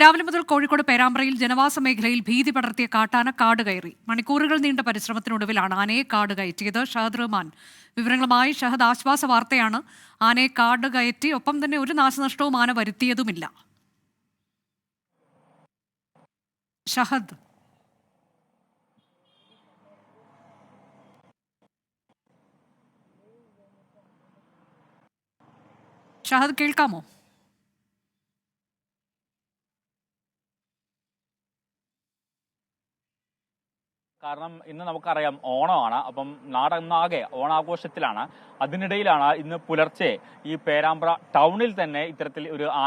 രാവിലെ മുതൽ കോഴിക്കോട് പേരാമ്പ്രയിൽ ജനവാസ മേഖലയിൽ ഭീതി പടർത്തിയ കാട്ടാന കാട് കയറി മണിക്കൂറുകൾ നീണ്ട പരിശ്രമത്തിനൊടുവിലാണ് ആനയെ കാട് കയറ്റിയത്. ഷഹദ് റഹ്മാൻ. വിവരങ്ങളുമായി ഷഹദ് ആശ്വാസ വാർത്തയാണ്. ആനയെ കാട് കയറ്റി ഒപ്പം തന്നെ ഒരു നാശനഷ്ടവും ആന വരുത്തിയതുമില്ല. ഷഹദ്. ഷഹദ് കേൾക്കാമോ? കാരണം ഇന്ന് നമുക്കറിയാം ഓണമാണ്. അപ്പം നാടെന്നാകെ ഓണാഘോഷത്തിലാണ്. അതിനിടയിലാണ് ഇന്ന് പുലർച്ചെ ഈ പേരാമ്പ്ര ടൗണിൽ തന്നെ ഇത്തരത്തിൽ ഒരു ആ.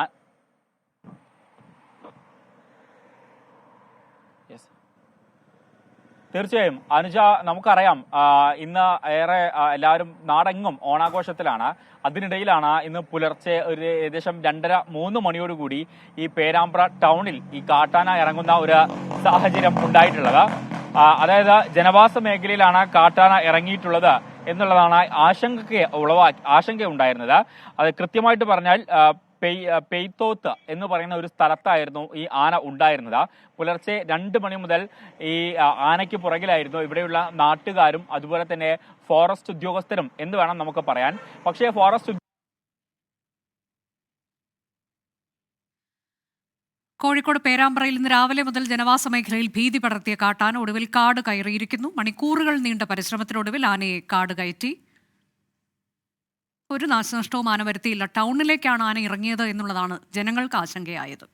തീർച്ചയായും. അനുജ നമുക്കറിയാം ഇന്ന് ഏറെ എല്ലാവരും നാടെങ്ങും ഓണാഘോഷത്തിലാണ്. അതിനിടയിലാണ് ഇന്ന് പുലർച്ചെ ഒരു ഏകദേശം രണ്ടര മൂന്ന് മണിയോടുകൂടി ഈ പേരാമ്പ്ര ടൗണിൽ ഈ കാട്ടാന ഇറങ്ങുന്ന ഒരു സാഹചര്യം ഉണ്ടായിട്ടുള്ളത്. അതായത് ജനവാസ മേഖലയിലാണ് കാട്ടാന ഇറങ്ങിയിട്ടുള്ളത് എന്നുള്ളതാണ് ആശങ്കയ്ക്ക് ഉളവാ ആശങ്ക ഉണ്ടായിരുന്നത് അത് കൃത്യമായിട്ട് പറഞ്ഞാൽ പെയ് പെയ്ത്തോത്ത് എന്ന് പറയുന്ന ഒരു സ്ഥലത്തായിരുന്നു ഈ ആന ഉണ്ടായിരുന്നത്. പുലർച്ചെ രണ്ട് മണി മുതൽ ഈ ആനയ്ക്ക് പുറകിലായിരുന്നു ഇവിടെയുള്ള നാട്ടുകാരും അതുപോലെ തന്നെ ഫോറസ്റ്റ് ഉദ്യോഗസ്ഥരും എന്ന് വേണം നമുക്ക് പറയാൻ. പക്ഷേ ഫോറസ്റ്റ് കോഴിക്കോട് പേരാമ്പ്രയിൽ ഇന്ന് രാവിലെ മുതൽ ജനവാസ മേഖലയിൽ ഭീതി പടർത്തിയ കാട്ടാന ഒടുവിൽ കാട് കയറിയിരിക്കുന്നു. മണിക്കൂറുകൾ നീണ്ട പരിശ്രമത്തിനൊടുവിൽ ആനയെ കാട് കയറ്റി. ഒരു നാശനഷ്ടവും ആന വരുത്തിയില്ല. ടൗണിലേക്കാണ് ആന ഇറങ്ങിയത് എന്നുള്ളതാണ് ജനങ്ങൾക്ക് ആശങ്കയായത്.